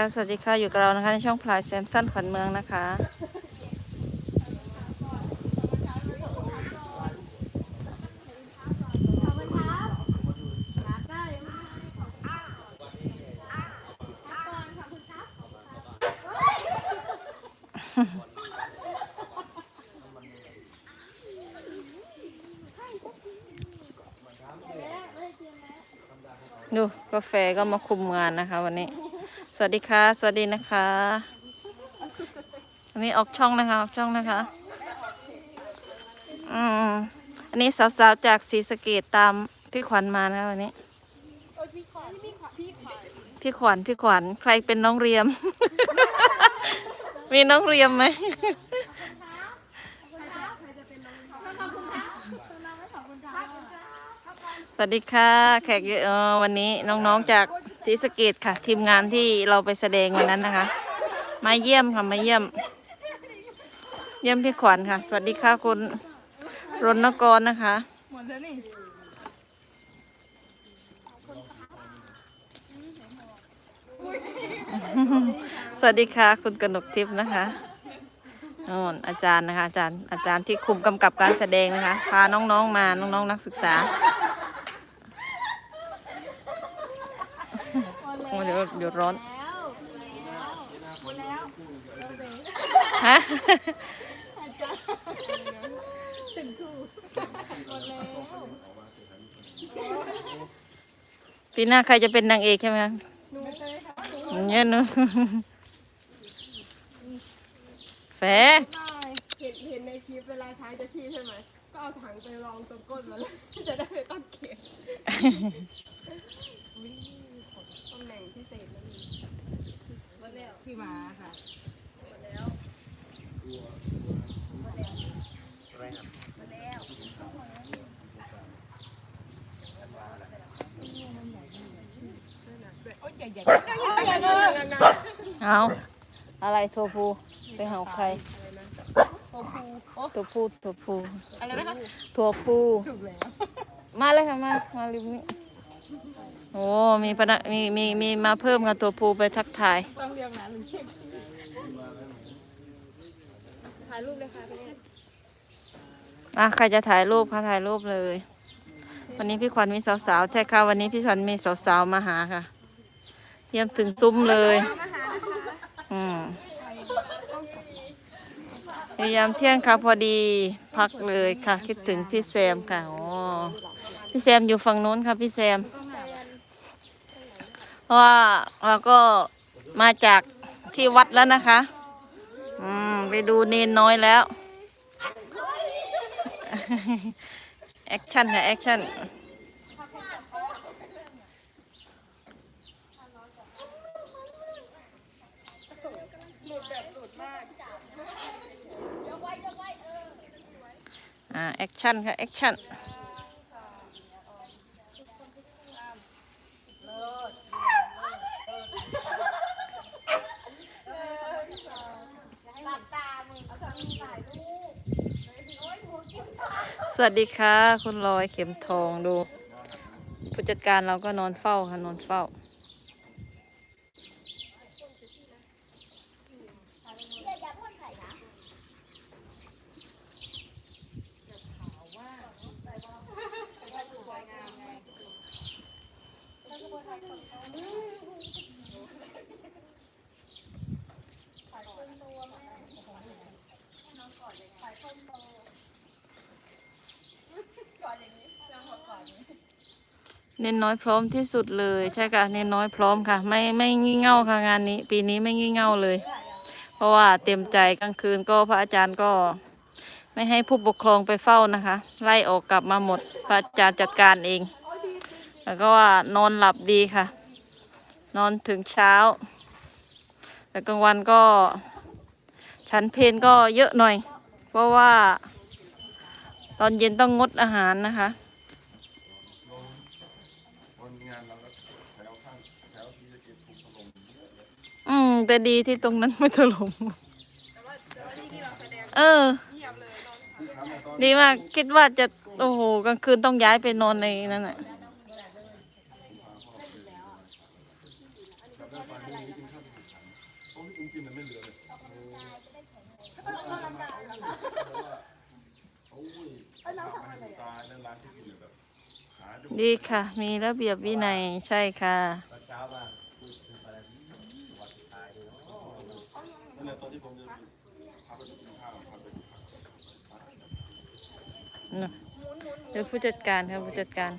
ค่ะสวัสดีค่ะ อยู่กับเรานะคะในช่องพลายแซมสันขวัญเมืองนะคะ ดูกาแฟก็มาคุมงานนะคะวันนี้ สวัสดีค่ะ สวัสดีนะคะวันนี้ออกช่องนะคะออกช่องนะคะ อืมอันนี้สาวๆจากศรีสะเกดตามพี่ขวัญมานะคะวันนี้ พี่ขวัญพี่ขวัญใครเป็นน้องเรียม มีน้องเรียมไหมสวัสดีค่ะ แขกเยอะวันนี้น้องๆจาก ศรีสะเกดค่ะ ทีมงานที่เราไปแสดงวันนั้นนะคะ มาเยี่ยมค่ะมาเยี่ยม เยี่ยมพี่ขวัญค่ะ สวัสดีค่ะคุณรณกรนะคะหมดแล้วนี่สวัสดีค่ะ คุณกนกทิพย์นะคะน่นอาจารย์นะคะ อาจารย์อาจารย์ที่คุมกำกับการแสดงนะคะ พาน้องๆมาน้องๆนักศึกษา โอ้เดี๋ยวเดี๋ยวร้อน ฮะปีหน้าใครจะเป็นนางเอกใช่ไหมเนี่ยหนูแฝเห็นเห็นในคลิปเวลาใช้จะที่ใช่ไหมก็เอาถังไปรองตรงก้นมันเลยจะได้ไม่ต้องเก็บอุ๊ยตำแหน่งพิเศษนั่นเองพี่มาค่ะเอาอะไรโทฟูไปหาใครโอ้ภูโอ้ตัวผู้ตัวผู้อะไรนะคะตัวผู้ถูกแล้วมาเลยค่ะมา มาริมนี้ โอ้มีปะนะมีมีมีมาเพิ่มกับตัวผู้ไปทักทาย ต้องเรียกนะลุงเข้มถ่ายรูปเลยค่ะพี่อะใครจะถ่ายรูปคะถ่ายรูปเลย วันนี้พี่ขวัญมีสาวๆใช่ค่ะวันนี้พี่ขวัญมีสาวๆมาหาค่ะ เยี่ยมถึงซุ้มเลย อืมพยายามเที่ยงค่ะพอดีพักเลยค่ะ คิดถึงพี่แซมค่ะอ๋อพี่แซมอยู่ฝั่งนู้นค่ะพี่แซม เพราะว่าเราก็มาจากที่วัดแล้วนะคะ อืม ไปดูเนนน้อยแล้ว แอคชั่นค่ะแอคชั่นอ่าแอคชั่นค่ะแอคชั่น สวัสดีค่ะ คุณลอยเข็มทองดู ผู้จัดการเราก็นอนเฝ้าค่ะ นอนเฝ้า เน้นน้อยพร้อมที่สุดเลยใช่ค่ะเน้นน้อยพร้อมค่ะ ไม่ไม่งี่เง่าค่ะงานนี้ ปีนี้ไม่งี่เง่าเลย เพราะว่าเต็มใจกลางคืนก็พระอาจารย์ก็ ไม่ให้ผู้ปกครองไปเฝ้านะคะ ไล่ออกกลับมาหมด พระอาจารย์จัดการเอง แล้วก็ว่านอนหลับดีค่ะ นอนถึงเช้าแต่กลางวันก็ฉันเพนก็เยอะหน่อย เพราะว่า ตอนเย็นต้องงดอาหารนะคะ อืม แต่ดีที่ตรงนั้นไม่ถล่มเออ ดีมากคิดว่าจะโอ้โหกลางคืนต้องย้ายไปนอนในนั้นแหละที่คุณกินมันไม่เหลือเลยโอ้ยเอาน้ำทำอะไรตายแล้วร้านที่กินแบบหาดูดีค่ะ มีระเบียบวินัยใช่ค่ะ เช้ามาพูดถึงอะไรวัดสุดท้ายเลยเนา นั่นแหละตอนที่ผมจะพาไปกินข้าวพาไปกินข้าวน่ะเดี๋ยวผู้จัดการครับผู้จัดการ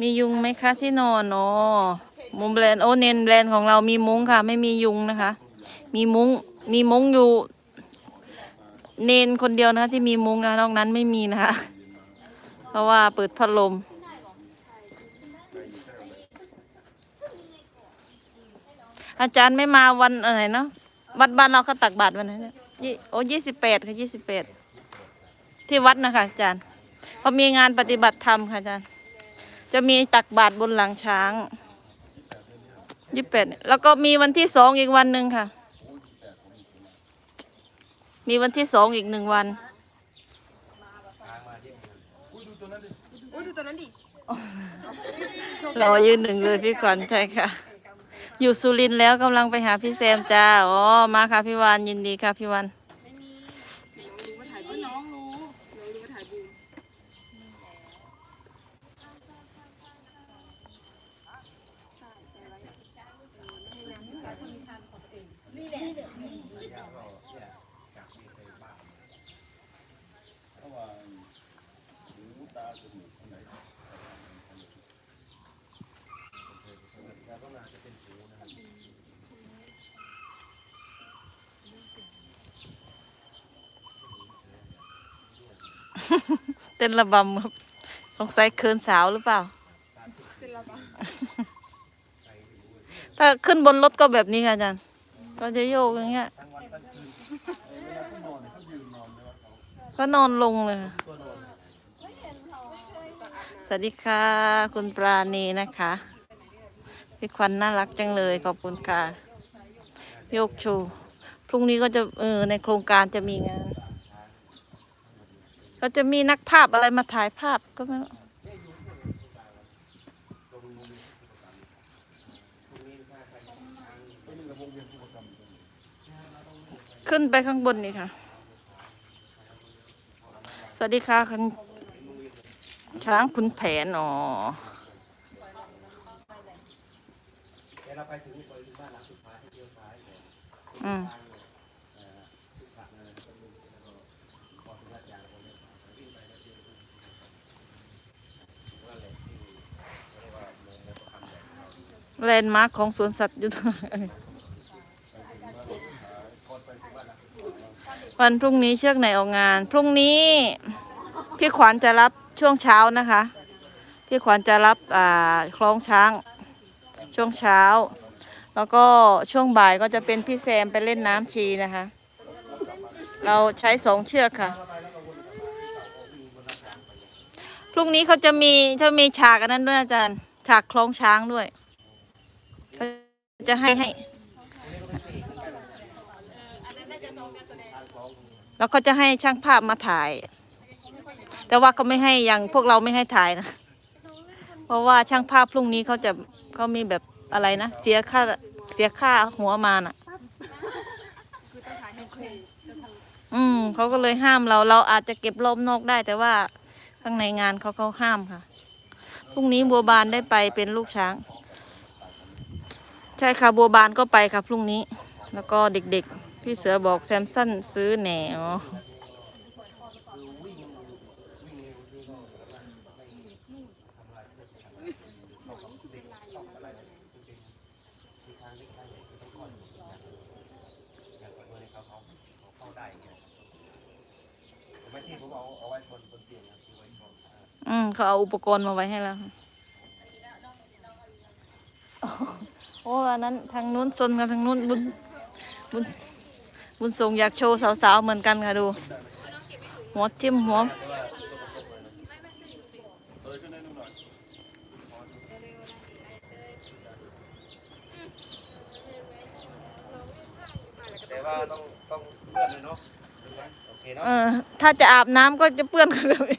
มียุงไหมคะที่นอนอ๋อมุมแบรนด์โอเนนแบรนด์ของเรามีมุ้งค่ะ ไม่มียุงนะคะ มีมุ้งมีมุ้งอยู่ เนนคนเดียวนะคะที่มีมุ้งนะนอกนั้นไม่มีนะคะ เพราะว่าเปิดพัดลม อาจารย์ไม่มาวันอะไรเนาะวัดบ้านเราเขาตักบาตรวันไหนเนี่ยยี่โอ้ยี่สิบแปดค่ะยี่สิบแปดที่วัดนะคะอาจารย์เขามีงานปฏิบัติธรรมค่ะอาจารย์ จะมีตักบาตรบนหลังช้างยี่สิบแปดแล้วก็มีวันที่สองอีกวันหนึ่งค่ะ มีวันที่สองอีกหนึ่งวันอุ้ยดูตัวนั้นดิอุ้ยดูตัวนั้นดิรอยืนหนึ่งเลยพี่ขวัญใช่ค่ะ อยู่สุรินทร์แล้วกำลังไปหาพี่แซมจ้า อ๋อ มาค่ะพี่วานยินดีค่ะพี่วัน น้องรู้น้องรู้ว่าถ่ายบูม เพราะว่าหูตาจมูกอันไหน เต้นระบำครับสงสัยเคินสาวหรือเปล่าเป็นระบาถ้าขึ้นบนรถก็แบบนี้ค่ะอาจารย์ก็จะโยกอย่างเงี้ยก็นอนลงเลย สวัสดีค่ะ คุณปราณีนะคะ พี่ควันน่ารักจังเลย ขอบคุณค่ะ โยกชู พรุ่งนี้ก็จะเออในโครงการจะมีงาน ก็จะมีนักภาพอะไรมาถ่ายภาพก็ไม่รู้ขึ้นไปข้างบนนี่ค่ะ สวัสดีค่ะคุณช้างคุณแผนอ๋อเดี๋ยวเราไปถึงไปถึงบ้านหลังสุดท้ายที่เลี้ยวซ้ายเนี่ย อืม แลนด์มาร์คของสวนสัตว์อยู่ตรงไหนวันพรุ่งนี้เชือกไหนออกงาน พรุ่งนี้พี่ขวัญจะรับช่วงเช้านะคะ พี่ขวัญจะรับคล้องช้าง ช่วงเช้า แล้วก็ช่วงบ่ายก็จะเป็นพี่แซมไปเล่นน้ำชีนะคะ เราใช้สองเชือกค่ะ พรุ่งนี้เขาจะมีเขามีฉากอันนั้นด้วยอาจารย์ ฉากคล้องช้างด้วย จะให้ให้ แล้วเขาจะให้ช่างภาพมาถ่าย แต่ว่าเขาไม่ให้อย่างพวกเราไม่ให้ถ่ายนะ เพราะว่าช่างภาพพรุ่งนี้เขาจะเขามีแบบอะไรนะ เสียค่าเสียค่าหัวมาน่ะ อืมเขาก็เลยห้ามเราเราอาจจะเก็บลมนอกได้ แต่ว่าข้างในงานเขาเขาห้ามค่ะพรุ่งนี้บัวบานได้ไปเป็นลูกช้าง ใช่ค่ะบัวบานก็ไปค่ะพรุ่งนี้ แล้วก็เด็กๆ พี่เสือบอกแซมสันซื้อแหนวอืมเขาเอาอุปกรณ์มาไว้ให้แล้ว โอ้อันนั้นทางนู้นซนกับทางนู้นบุญบุญบุญส่งอยากโชว์สาวๆเหมือนกันค่ะดู หัวจิ้มหัวแต่ว่าต้องต้องเลื่อนเลยเนาะโอเคเนาะเออถ้าจะอาบน้ำก็จะเปื้อนกันเลย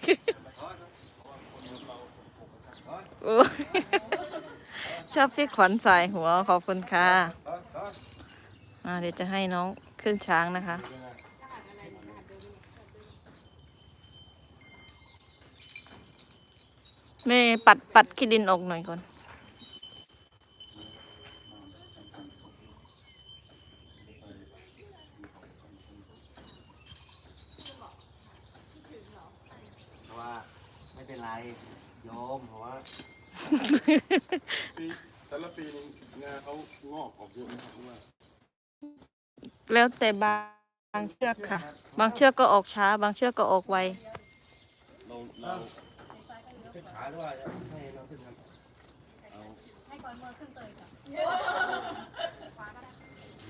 โอ้ย ชอบพี่ขวัญใส่หัวขอบคุณค่ะอ่าเดี๋ยวจะให้น้องขึ้นช้างนะคะแม่ปัดปัดขี้ดินออกหน่อยก่อนเพราะว่าไม่เป็นไรโยมเพราะว่า ปีแต่ละปีงาเขางอกออกเยอะนะครับเพราะว่าแล้วแต่บางบางเชือกค่ะ บางเชือกก็ออกช้า บางเชือกก็ออกไว เราเราขึ้นขาด้วยจะให้น้อขึ้นครับเอา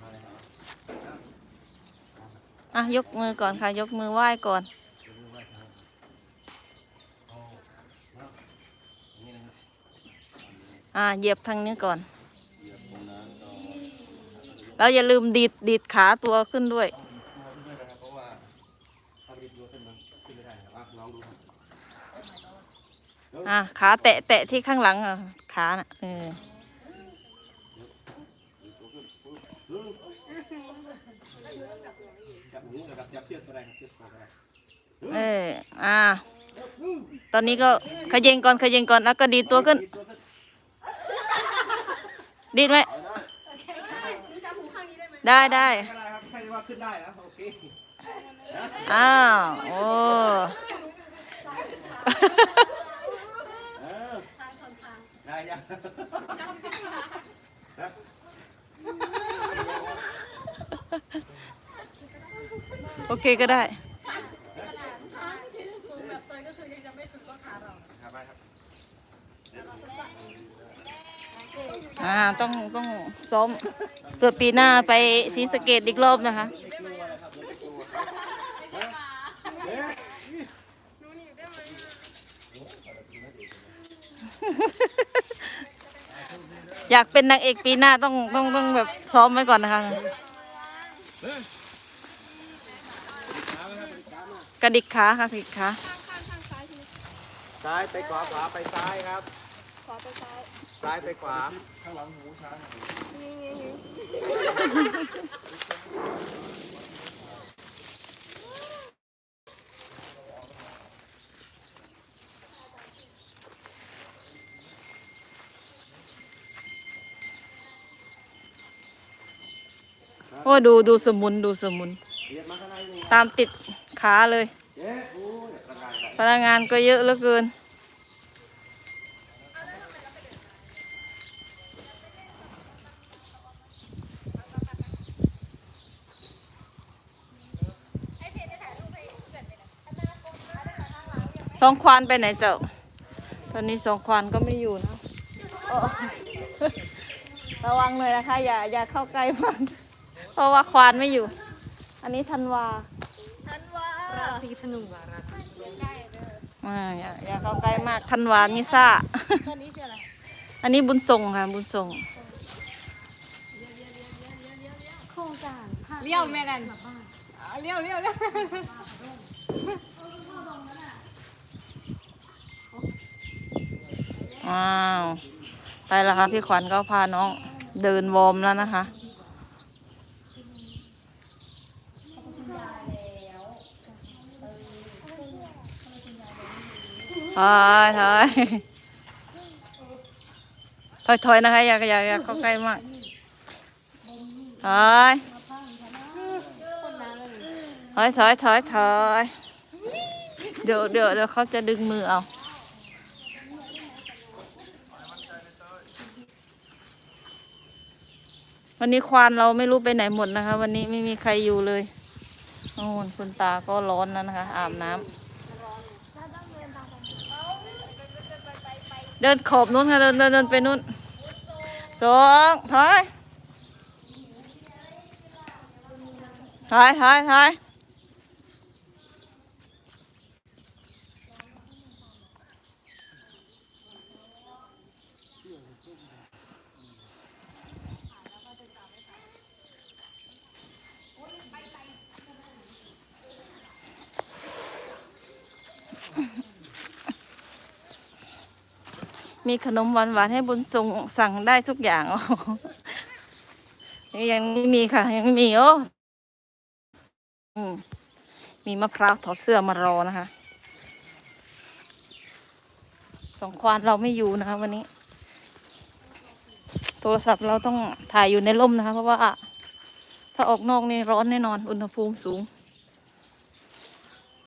มาเลยครับ อะยกมือก่อนค่ะ ยกมือไหว้ก่อน จะรู้ว่าครับเอาเนาะอย่างนี่นะครับ อ่าเหยียบทางนี้ก่อนเราอย่าลืมดีดดีดขาตัวขึ้นด้วย อะขาแตะแตะที่ข้างหลังอะขาน่ะเออเอออะตอนนี้ก็ขยิงก่อนขยิงก่อนแล้วก็ดีตัวขึ้น ดีดไหมเอาได้หนูจำหูข้างนี้ได้ไหมได้ได้ไม่เป็นไรครับแค่ที่ว่าขึ้นได้นะโอเคอ้าวโอ้เออได้ยังโอเคก็ได้สูงแบบเตยก็คือยังจะไม่ถึงต้นขาเราครับไปครับ อ่าต้องต้องซ้อมเพื่อปีหน้าไปศรีสะเกดอีกรอบนะคะหนูหนีบได้ไหมอยากเป็นนางเอกปีหน้าต้องต้องต้องแบบซ้อมไว้ก่อนนะคะ กระดิกขาค่ะกระดิกขาซ้ายไปขวาขวาไปซ้ายครับขวาไปซ้าย ซ้ายไปขวา ข้างหลังหูช้างโอ้ดูดูสมุนดูสมุน ตามติดขาเลย พนักงานก็เยอะเหลือเกิน สองควานไปไหนเจ้า ตอนนี้สองควานก็ไม่อยู่นะโอ้ระวังเลยนะคะ อย่าอย่าเข้าใกล้มากเพราะว่าควานไม่อยู่ อันนี้ธันวาราศีธนูอะราอ่าอย่าอย่าเข้าใกล้มากธันวานี่ซ่าตอนนี้ชื่ออะไรอันนี้บุญส่งค่ะ บุญส่งโครงการเลี้ยวแม่นั่นอ่าเลี้ยวเลี้ยวเลี้ยว อ้าว ไปแล้วค่ะพี่ขวัญก็พาน้องเดินวอร์มแล้วนะคะ ถอยถอยถอยถอยนะคะอย่าอย่าอย่าเข้าใกล้มากถอยถอยถอยถอยถอยเดี๋ยวเดี๋ยวเดี๋ยวเขาจะดึงมือเอา วันนี้ควานเราไม่รู้ไปไหนหมดนะคะ วันนี้ไม่มีใครอยู่เลยโอ้โหคุณตาก็ร้อนแล้วนะคะ อาบน้ำเดินขอบนู้นค่ะเดินเดินเดินไปนู้นสองถอยถอยถอยถอย มีขนมหวานๆให้บุญส่งสั่งได้ทุกอย่างอ๋อยังไม่มีค่ะ ยังไม่มีโอ้อืมมีมะพร้าวถอดเสื้อมารอนะคะสองควานเราไม่อยู่นะคะ วันนี้ โทรศัพท์เราต้องถ่ายอยู่ในร่มนะคะ เพราะว่า ถ้าออกนอกนี่ร้อนแน่นอน อุณหภูมิสูง